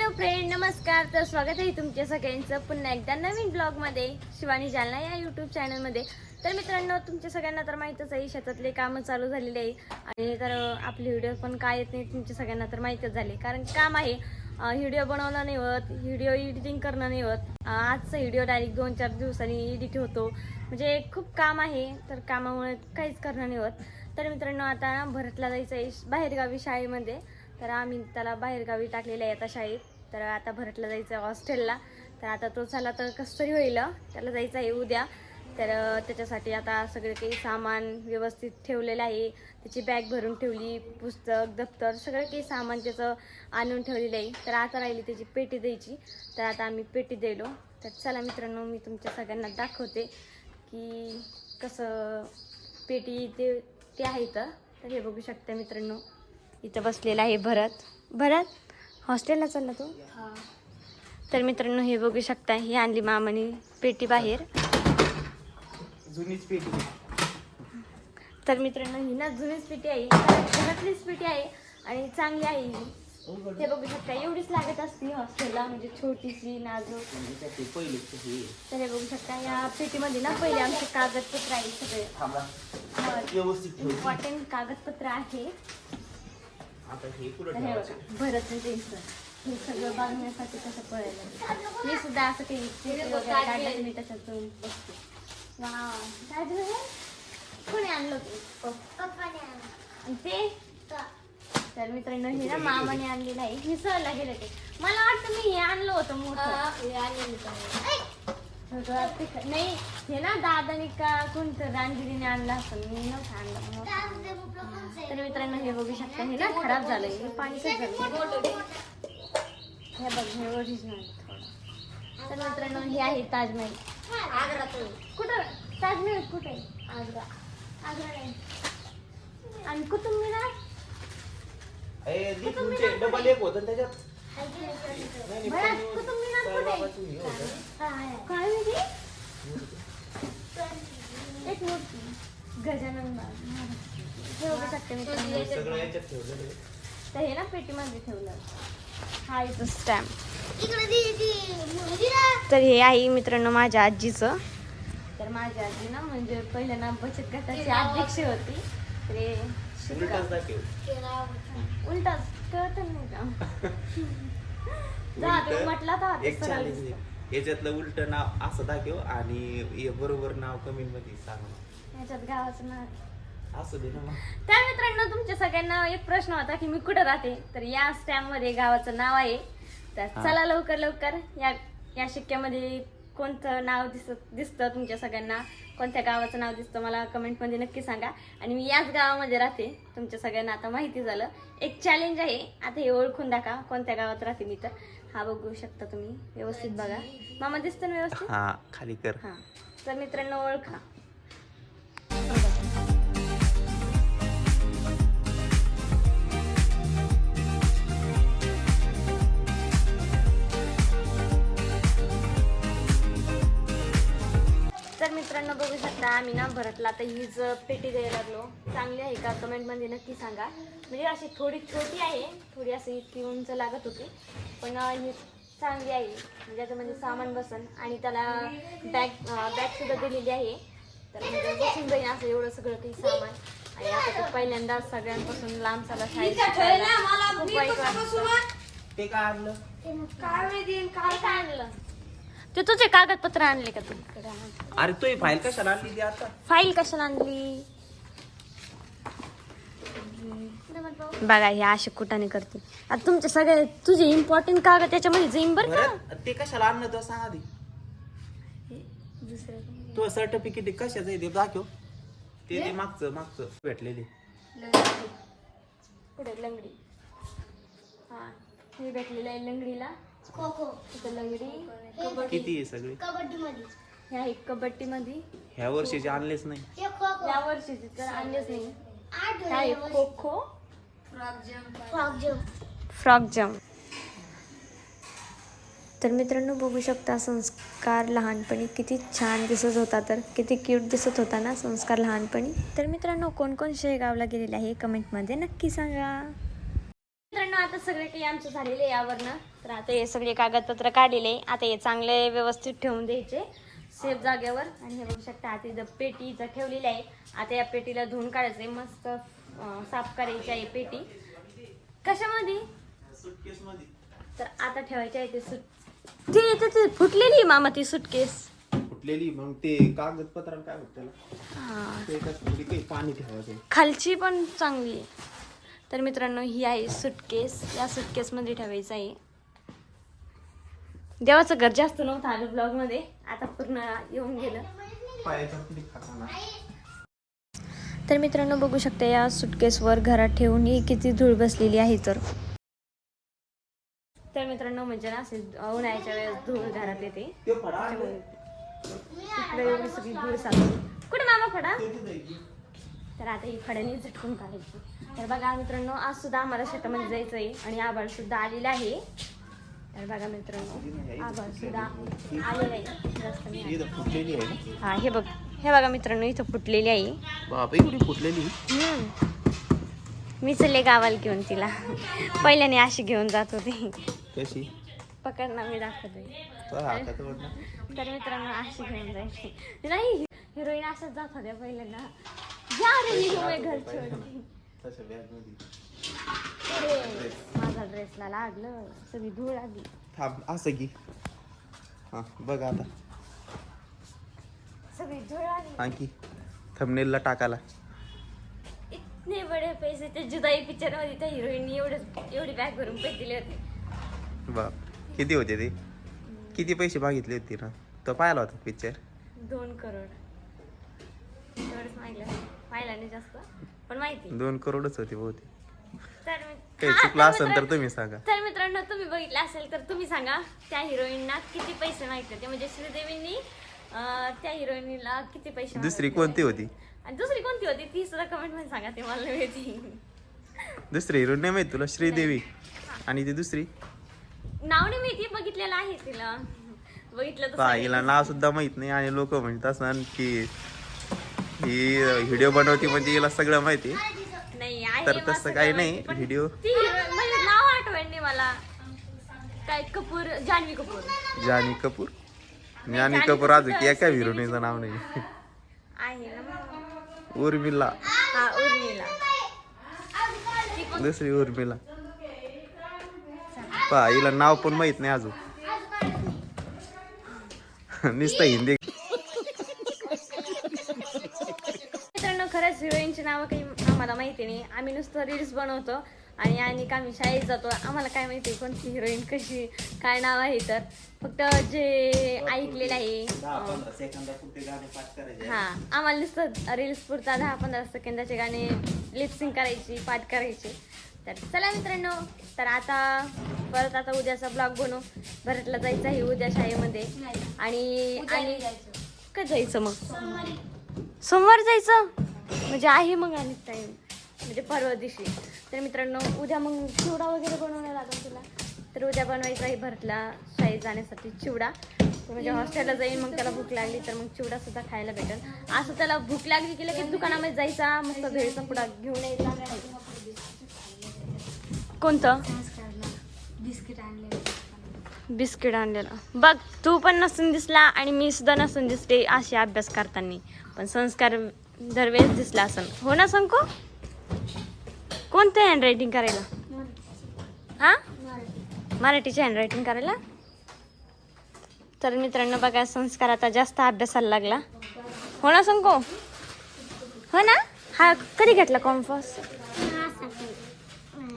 Hello friend नमस्कार. तर स्वागत आहे तुमच्या सगळ्यांचं पुन्हा एकदा नवीन ब्लॉगमध्ये शिवानी जालना या यूट्यूब चॅनलमध्ये तर मित्रांनो तुमच्या सगळ्यांना तर माहीतच आहे शेतातले कामं चालू झालेले आहे. आणि तर आपले व्हिडिओ पण काय येत नाही तुमच्या सगळ्यांना तर माहीतच झाले. कारण काम आहे व्हिडिओ बनवणं नाही होत व्हिडिओ एडिटिंग करणं नाही होत. आजचा व्हिडिओ डायरेक्ट दोन चार दिवसांनी एडिट होतो. म्हणजे खूप काम आहे तर कामामुळे काहीच करणं नाही होत. तर मित्रांनो आता भरतला जायचं आहे बाहेरगावी शाळेमध्ये. तर आम्ही त्याला बाहेरगावी टाकलेलं आहे आता शाळेत. तर आता भरतला जायचं आहे हॉस्टेलला. तर आता तो झाला तर कसं तरी होईल. त्याला जायचं आहे उद्या. तर त्याच्यासाठी आता सगळे काही सामान व्यवस्थित ठेवलेलं आहे. त्याची बॅग भरून ठेवली पुस्तक दप्तर सगळं काही सामान त्याचं आणून ठेवलेलं आहे. तर आता राहिली त्याची पेटी द्यायची. तर आता आम्ही पेटी द्यायलो तर चला मित्रांनो मी तुमच्या सगळ्यांना दाखवते की कसं पेटी ते ते आहे तर हे बघू शकता मित्रांनो. इथं बसलेला आहे भरत. भरत? हॉस्टेलला चालला तू? तर मित्रांनो हे बघू शकता ही आणली मामाने पेटी बाहेर जुनीच पेटी. तर मित्रांनो ही ना जुनीच पेटी आहे. घरातलीच पेटी आहे आणि चांगली आहे ही. हे बघू शकता एवढीच लागत असते हॉस्टेलला म्हणजे छोटीशी नाजूक. हे तर हे बघू शकता या पेटीमध्ये ना पहिले आमचे कागदपत्र आहे सगळे. इम्पॉर्टंट कागदपत्र आहे. आता हे पुढे तर हे बघा भरत त्यांचं हे सगळं बांधण्यासाठी कसं पळायला मी सुद्धा असं काही चित्र वगैरे काढलं मी त्याच्यात जाऊन बसते. वाव. काय झालं हे? कोणी आणलं ते आणि ते? तर. मित्रांनो हे ना मामाने आणलेलं आहे. हे सहला गेलं ते. मला वाटतं मी हे आणलं होतं मोठं. नाही हे ना दादाने का कोणतं आणलं असं मी नव्हतं आणलं मोठं. तर मित्रांनो हे बघू शकता हे ना खराब हे पाणी झालं हे बघ हे ओरिजिनल तर मित्रांनो हे आहे ताजमहल कुठं ताजमहल कुठे आग्रा आग्रा नाही आणि मिनार ए, साईबाबाचं हे होतं. काय एक मूर्ती गजानन. हे हे सगळं याच्यात ठेवलेलं आहे. तर हे ना पेटीमध्ये ठेवलं हा इथं स्टॅम्प तर हे आहे मित्रांनो माझ्या आजीचं तर माझी आजी ना म्हणजे पहिल्या ना बचत गटाची अध्यक्ष होती तर हे उलटाच दाखव उलटाच कळत नाही का जा ते उलटं म्हटलं तर एक चॅलेंज आहे. याच्यातलं उलट नाव असं दाखव आणि हे बरोबर नाव कमेंटमध्ये सांग. याच्यात गावाचं नाव असू दे ना मग. तर मित्रांनो तुमच्या सगळ्यांना एक प्रश्न होता की मी कुठं राहते? तर या स्टॅम्पमध्ये गावाचं नाव आहे. तर हा. चला लवकर लवकर. या या शिक्क्यामध्ये कोणतं नाव दिसत दिसतं तुमच्या सगळ्यांना? कोणत्या गावाचं नाव दिसतं मला कमेंटमध्ये नक्की सांगा. आणि मी याच गावामध्ये राहते. तुमच्या सगळ्यांना आता माहिती झालं. एक चॅलेंज आहे. आता हे ओळखून दाखवा कोणत्या गावात राहते मी तर. हा बघू शकता तुम्ही. व्यवस्थित बघा. मामा दिसतं ना व्यवस्थित? हा खाली कर. हा. तर मित्रांनो ओळखा. तर मित्रांनो बघू शकता आम्ही ना भरतला. आता हीच पेटी द्यायला लागलो. चांगली आहे का? कमेंटमध्ये नक्की सांगा. म्हणजे अशी थोडी छोटी आहे. थोडी अशी इतकी उंच लागत होती. पण ही चांगली आहे. म्हणजे त्याच्यामध्ये सामान बसन आणि त्याला बॅग बॅग सुद्धा दिलेली आहे. तर म्हणजे बसून जाईल असं एवढं सगळं काही सामान. आणि आता तो पहिल्यांदा सगळ्यांपासून लांब चाला शाळेत. खूप वाईट वाटतं. ते काय आणलं? काय काय? आणलं. ते तुझे कागदपत्र आणले का तू? अरे तो फाईल कशाला आणली आता? फाईल कशाला आणली? बघा हे असे कुठाने करते. आता तुमचे सगळे तुझे इम्पॉर्टंट कागद त्याच्यामध्ये जाईन बरं का? बरं ते कशाला आणलं तो? सांग आधी. दुसरं तो सर्टिफिकेट कशाचं आहे ते दाखव. ते ते मागचं मागचं. भेटलेले. पुढे लंगडी? हा हे भेटलेलं आहे लंगडीला. तिथं लंगडी किती आहे सगळे? ह्या एक कबड्डी मध्ये ह्या वर्षीचे आणलेच नाही. या वर्षीची तर आणलेच नाही. खो खो फ्रॉक जम्प तर मित्रांनो बघू शकता संस्कार लहानपणी किती छान दिसत होता तर किती क्यूट दिसत होता ना संस्कार लहानपणी. तर मित्रांनो कोण कोण शेगावला गेलेले आहे कमेंटमध्ये नक्की सांगा. मित्रांनो आता सगळे काही आमचं झालेले आहे यावरनं. तर आता हे सगळे कागदपत्र काढलेले आहे. आता हे चांगले व्यवस्थित ठेवून द्यायचे. सेफ जागेवर. आणि हे बघू शकता आता इथं पेटी इथं ठेवलेली आहे. आता या पेटीला धुवून काढायचं आहे मस्त साफ करायची आहे पेटी. कशामध्ये? तर आता ठेवायची आहे ते सुट ती इथं फुटलेली मामा ती सुटकेस फुटलेली मग ते कागदपत्र काय होत त्याला? काही पाणी ठेवायचं. खालची पण चांगली आहे. तर मित्रांनो ही आहे सुटकेस या सुटकेसमध्ये ठेवायचं आहे. देवाचं घर जास्त नव्हतं आलं ब्लॉगमध्ये आता पूर्ण येऊन गेलं. तर मित्रांनो बघू शकता या सुटकेसवर घरात ठेवून ही किती धूळ बसलेली आहे तर. तर मित्रांनो म्हणजे ना असे उन्हाळ्याच्या वेळेस धूळ घरात येते. एवढी सगळी धूळ साचली कुठे मामा फडा? तर आता ही फड्याने झटकून काढायची. तर बघा मित्रांनो आज सुद्धा आम्हाला शेतामध्ये जायचं आहे आणि आभाळ सुद्धा आलेलं आहे. तर बघा मित्रांनो आभाळ सुद्धा आलेलं आहे जास्त नाही आलं. इथं फुटलेली आहे ना हा हे बघ हे बघा मित्रांनो इथं फुटलेली आहे बाप एवढी फुटलेली. मी चालले गावाला घेऊन तिला पहिल्याने अशी घेऊन जात होती कशी पकड ना मी दाखवते. तर मित्रांनो अशी घेऊन जायची नाही हिरोईन असंच जात होत्या पहिल्यांदा जा रे मी घर छोड तसं बॅगमध्ये अरे, माझा ड्रेसला लागलं सगळी धूळ आली थांब असं की हा बघ आता. सगळी धूळ आली. आणखी थंबनेलला टाकायला. इतने बडे पैसे ते जुदाई पिक्चरमध्ये त्या हिरोईननी एवढे एवढी बॅग भरून पैसे दिले होते. बाप. किती होते ते? किती पैसे मागितले होते ना? तो पाहिला होता पिक्चर दोन करोड. एवढंच माहिती पाहिला नाही जास्त पण माहिती. दोन करोडच होते बहुते तर मी- काही हा, चुकलं तर असेल तर मित्रांनो- तुम्ही सांगा. तर मित्रांनो तुम्ही बघितलं असेल तर तुम्ही सांगा त्या हिरोईनना किती पैसे माहिती होते? म्हणजे श्रीदेवींनी अं, त्या हिरोईनीला किती पैसे दुसरी मागितले कोणती होते. होती आणि दुसरी कोणती होती? ती सुद्धा कमेंटमध्ये सांगा ते मला माहिती. दुसरी हिरो नाही माहीत तुला? श्रीदेवी. आणि ती दुसरी? नाव नाही माहिती बघितलेलं आहे तिला. बघितलं तर पहा, हिला नाव सुद्धा माहीत नाही आणि लोक म्हणत असणार की ही व्हिडिओ बनवती म्हणजे हिला सगळं माहिती. आहे तर तसं काही नाही व्हिडिओ ती म्हणजे नाव आठवण नाही मला. काय कपूर जान्हवी कपूर. जानी कपूर? जानी कपूर अजून कपूर एका हिरोईनचं नाव नाही. आहे ना मग. उर्मिला. हा उर्मिला. ती कोण- दुसरी उर्मिला. पहा हिला नाव पण माहीत नाही अजून. नुसतं हिंदी. मित्रांनो खरंच हिरोईनची नावं काही आम्हाला माहिती नाही. आम्ही नुसतं रील्स बनवतो आणि आणि आम्ही शाळेत जातो. आम्हाला काय माहिती कोणती हिरोईन कशी काय नाव आहे तर. फक्त जे ऐकलेलं आहे. हा आम्हाला नुसतं रील्स पुरता दहा पंधरा सेकंदाचे गाणे लिपसिंग करायची पाठ करायची. तर चला मित्रांनो तर आता परत आता उद्याचा ब्लॉग बनवू. भरतला जायचं आहे उद्या शाळेमध्ये. आणि आणि कधी जायचं मग? सोमवार जायचं? म्हणजे आहे मग आणि टाईम म्हणजे परवा दिवशी. तर मित्रांनो उद्या मग चिवडा वगैरे बनवणार लागेल तुला. तर उद्या बनवायचा आहे भरतला शाळेत जाण्यासाठी चिवडा. म्हणजे हॉस्टेलला जाईल मग त्याला भूक लागली तर मग चिवडा सुद्धा खायला भेटेल. असं त्याला भूक लागली की लगेच दुकानामध्ये जायचा मस्त भेळचा पुडा घेऊन यायचा. कोणतं? बिस्किट आणले. बिस्किट आणलेलं. बघ तू पण नसून दिसला आणि मी सुद्धा नसून दिसते असे अभ्यास करताना. पण संस्कार दरवेळेस दिसला असन. हो ना संको? कोणतं हँडरायटिंग करायला? हा? मराठीची हँडरायटिंग करायला? तर मित्रांनो बघा संस्कार आता जास्त अभ्यासाला लागला. हो ना संको? हो ना? हा कधी घेतला कॉम्फॉस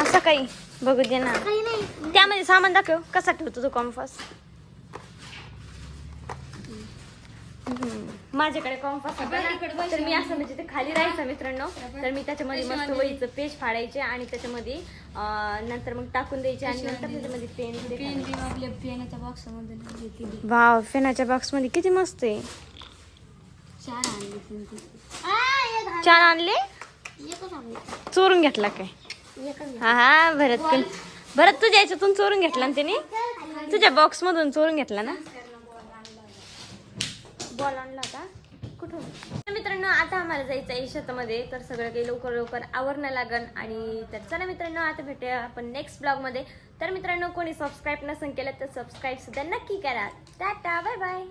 असं काही बघू दे ना. त्यामध्ये सामान दाखव. कसा ठेवतो तो कॉम्पास माझ्याकडे कॉम्पास होता ना, तर मी असं म्हणजे ते खाली राहायचं मित्रांनो. तर मी त्याच्यामध्ये मस्त वहीचं पेज फाडायचे आणि त्याच्यामध्ये नंतर मग टाकून द्यायचे आणि नंतर त्याच्यामध्ये पेन आपल्या पेनाच्या बॉक्समध्ये घेतली वाव पेनाच्या बॉक्समध्ये किती मस्त आहे. चार आणली चार चोरून घेतला काय? हा हा भरत भरत तुझ्या याच्यातून चोरून घेतला ना त्याने? तुझ्या बॉक्स मधून चोरून घेतला ना? बॉल आणला होता. कुठून? मित्रांनो आता आम्हाला जायचं आहे शेतामध्ये. तर सगळं काही लवकर लवकर आवरणं लागन आणि तर चला मित्रांनो आता भेटूया आपण नेक्स्ट ब्लॉगमध्ये तर मित्रांनो कोणी सबस्क्राईब नसेल केलं तर सबस्क्राईब सुद्धा नक्की करा. Tata bye bye